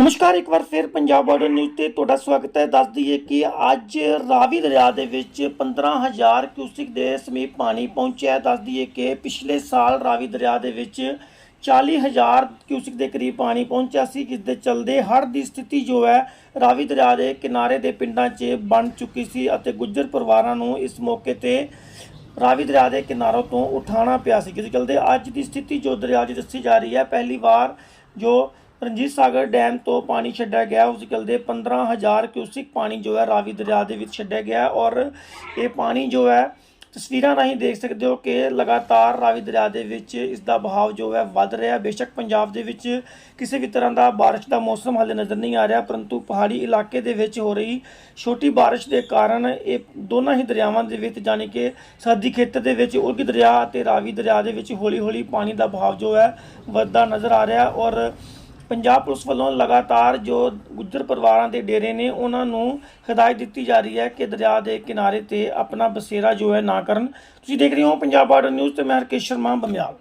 ਨਮਸਕਾਰ, ਇੱਕ ਵਾਰ ਫਿਰ ਪੰਜਾਬ ਬਾਰਡਰ ਨਿਊਜ਼ ਤੇ ਤੁਹਾਡਾ ਸਵਾਗਤ ਹੈ ਦੱਸ ਦਈਏ ਕਿ ਅੱਜ ਰਾਵੀ ਦਰਿਆ ਦੇ ਵਿੱਚ 15000 ਕਿਊਸਿਕ ਦੇ ਸਮੀਪ ਪਾਣੀ ਪਹੁੰਚਿਆ ਹੈ। ਦੱਸ ਦਈਏ ਕਿ ਪਿਛਲੇ ਸਾਲ ਰਾਵੀ ਦਰਿਆ ਦੇ ਵਿੱਚ 40000 ਕਿਊਸਿਕ ਦੇ ਕਰੀਬ ਪਾਣੀ ਪਹੁੰਚਿਆ ਸੀ, ਜਿਸ ਦੇ ਚਲਦੇ ਹੜ੍ਹ ਦੀ ਸਥਿਤੀ ਜੋ ਹੈ, ਰਾਵੀ ਦਰਿਆ ਦੇ ਕਿਨਾਰੇ ਦੇ ਪਿੰਡਾਂ 'ਚ ਬਣ ਚੁੱਕੀ ਸੀ ਅਤੇ ਗੁੱਜਰ ਪਰਿਵਾਰਾਂ ਨੂੰ ਇਸ ਮੌਕੇ ਤੇ ਰਾਵੀ ਦਰਿਆ ਦੇ ਕਿਨਾਰੋਂ ਤੋਂ ਉਠਾਉਣਾ ਪਿਆ ਸੀ ਜਿਸ ਚਲਦੇ ਅੱਜ ਦੀ ਸਥਿਤੀ ਜੋ ਦਰਿਆ 'ਚ ਦੱਸੀ ਜਾ ਰਹੀ ਹੈ, ਪਹਿਲੀ ਵਾਰ ਜੋ ਰਣਜੀਤ ਸਾਗਰ ਡੈਮ ਤੋਂ ਪਾਣੀ ਛੱਡਿਆ ਗਿਆ। ਉਸ ਚਲਦੇ 15000 ਕਿਊਸਿਕ ਪਾਣੀ ਜੋ ਹੈ ਰਾਵੀ ਦਰਿਆ ਦੇ ਵਿੱਚ ਛੱਡਿਆ ਗਿਆ ਔਰ ਇਹ ਪਾਣੀ ਜੋ ਹੈ ਤਸਵੀਰਾਂ ਰਾਹੀਂ ਦੇਖ ਸਕਦੇ ਹੋ ਕਿ ਲਗਾਤਾਰ ਰਾਵੀ ਦਰਿਆ ਦੇ ਵਿੱਚ ਇਸ ਦਾ ਬਹਾਵ ਜੋ ਹੈ ਵੱਧ ਰਿਹਾ। ਬੇਸ਼ੱਕ ਪੰਜਾਬ ਦੇ ਵਿੱਚ ਕਿਸੇ ਵੀ ਤਰ੍ਹਾਂ ਦਾ ਬਾਰਿਸ਼ ਦਾ ਮੌਸਮ ਹਾਲੇ ਨਜ਼ਰ ਨਹੀਂ ਆ ਰਿਹਾ, ਪਰੰਤੂ ਪਹਾੜੀ ਇਲਾਕੇ ਦੇ ਵਿੱਚ ਹੋ ਰਹੀ ਛੋਟੀ ਬਾਰਿਸ਼ ਦੇ ਕਾਰਨ ਇਹ ਦੋਨਾਂ ਹੀ ਦਰਿਆਵਾਂ ਦੇ ਵਿੱਚ ਜਾਣੀ ਕਿ ਸਰਦੀ ਖੇਤਰ ਦੇ ਵਿੱਚ ਉਰਗ ਦਰਿਆ ਅਤੇ ਰਾਵੀ ਦਰਿਆ ਦੇ ਵਿੱਚ ਹੌਲੀ-ਹੌਲੀ ਪਾਣੀ ਦਾ ਬਹਾਵ ਜੋ ਹੈ ਵੱਧਦਾ ਨਜ਼ਰ ਆ ਰਿਹਾ ਔਰ ਪੰਜਾਬ ਪੁਲਿਸ ਵੱਲੋਂ ਲਗਾਤਾਰ ਜੋ ਗੁੱਜਰ ਪਰਿਵਾਰਾਂ ਦੇ ਡੇਰੇ ਨੇ, ਉਹਨਾਂ ਨੂੰ ਹਦਾਇਤ ਦਿੱਤੀ ਜਾ ਰਹੀ ਹੈ ਕਿ ਦਰਿਆ ਦੇ ਕਿਨਾਰੇ ਤੇ ਆਪਣਾ ਬਸੇਰਾ ਜੋ ਹੈ ਨਾ ਕਰਨ। ਤੁਸੀਂ ਦੇਖ ਰਹੇ ਹੋ ਪੰਜਾਬ ਬਾਰਡਰ ਨਿਊਜ਼ ਤੇ ਮੈਂ ਹਰਕੇਸ਼ ਸ਼ਰਮਾ, ਬੰਮਿਆਲ।